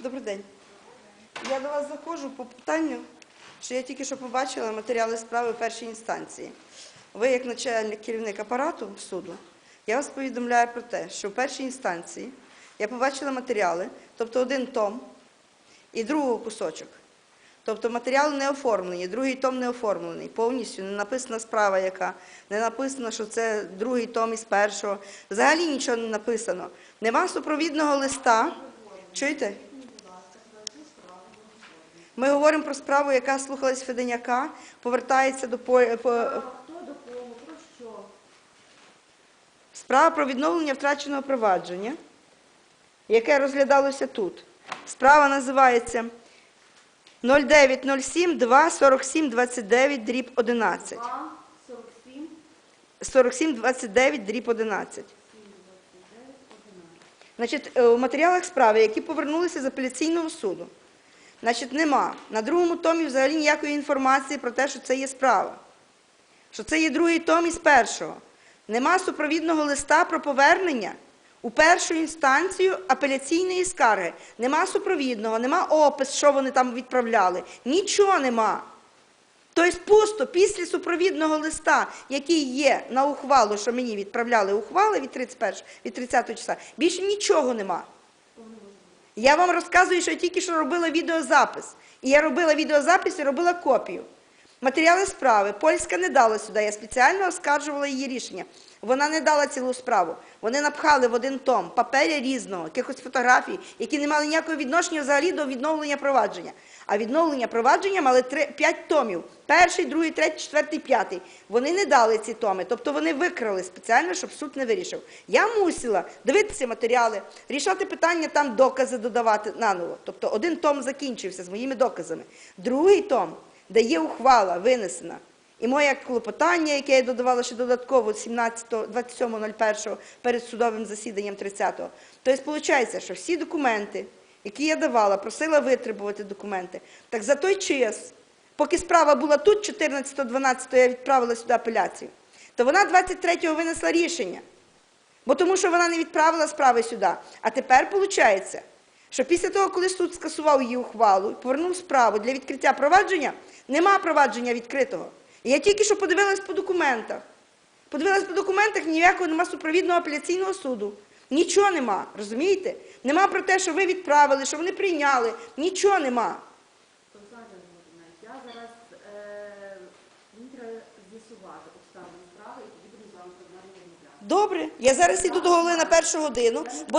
Добрий день. Я до вас заходжу по питанню, що я тільки що побачила матеріали справи першій інстанції. Ви, як начальник керівник апарату суду, я вас повідомляю про те, що в першій інстанції я побачила матеріали, тобто один том і другий кусочок. Тобто матеріали не оформлені, другий том не оформлений, повністю не написана справа, яка не написано, що це другий том із першого. Взагалі нічого не написано. Нема супровідного листа. Чуєте? Ми говоримо про справу, яка слухалась Феденяка, повертається до по, справа про відновлення втраченого провадження, яке розглядалося тут. Справа називається 0907 2 47 29 дріб 11. 2, 47, 47 29 дріб 11. 7, 29, 11. Значить, е, у матеріалах справи, які повернулися з апеляційного суду, значить, нема. На другому томі взагалі ніякої інформації про те, що це є справа. Що це є другий том із першого. Нема супровідного листа про повернення у першу інстанцію апеляційної скарги. Нема супровідного, нема опис, що вони там відправляли. Нічого нема. Тобто пусто після супровідного листа, який є на ухвалу, що мені відправляли ухвали від 31, від 30 числа, більше нічого нема. Я вам розказую, що я тільки що робила відеозапис. І я робила відеозапис і робила копію. Матеріали справи. Польська не дала сюди. Я спеціально оскаржувала її рішення. Вона не дала цілу справу. Вони напхали в один том паперя різного, якихось фотографій, які не мали ніякого відношення взагалі до відновлення провадження. А відновлення провадження мали три, п'ять томів. Перший, другий, третій, четвертий, п'ятий. Вони не дали ці томи, тобто вони викрали спеціально, щоб суд не вирішив. Я мусила дивитися матеріали, рішати питання, там докази додавати наново. Тобто один том закінчився з моїми доказами. Другий том, де є ухвала винесена. І моє клопотання, яке я додавала ще додатково 17, 27.01 перед судовим засіданням 30-го. Тобто, виходить, що всі документи, які я давала, просила витребувати документи, так за той час, поки справа була тут, 14.12 я відправила сюди апеляцію, то вона 23-го винесла рішення. Бо тому що вона не відправила справи сюди. А тепер виходить, що після того, коли суд скасував її ухвалу і повернув справу для відкриття провадження, нема провадження відкритого. І я тільки що подивилась по документах. Подивилась по документах, ніякого нема супровідного апеляційного суду. Нічого нема, розумієте? Нема про те, що ви відправили, що вони прийняли. Нічого нема. Я зараз, е, мені треба з'ясувати обставини справи, і тоді будемо з вами розмовляти. Добре, я зараз іду до голови на першу годину. бо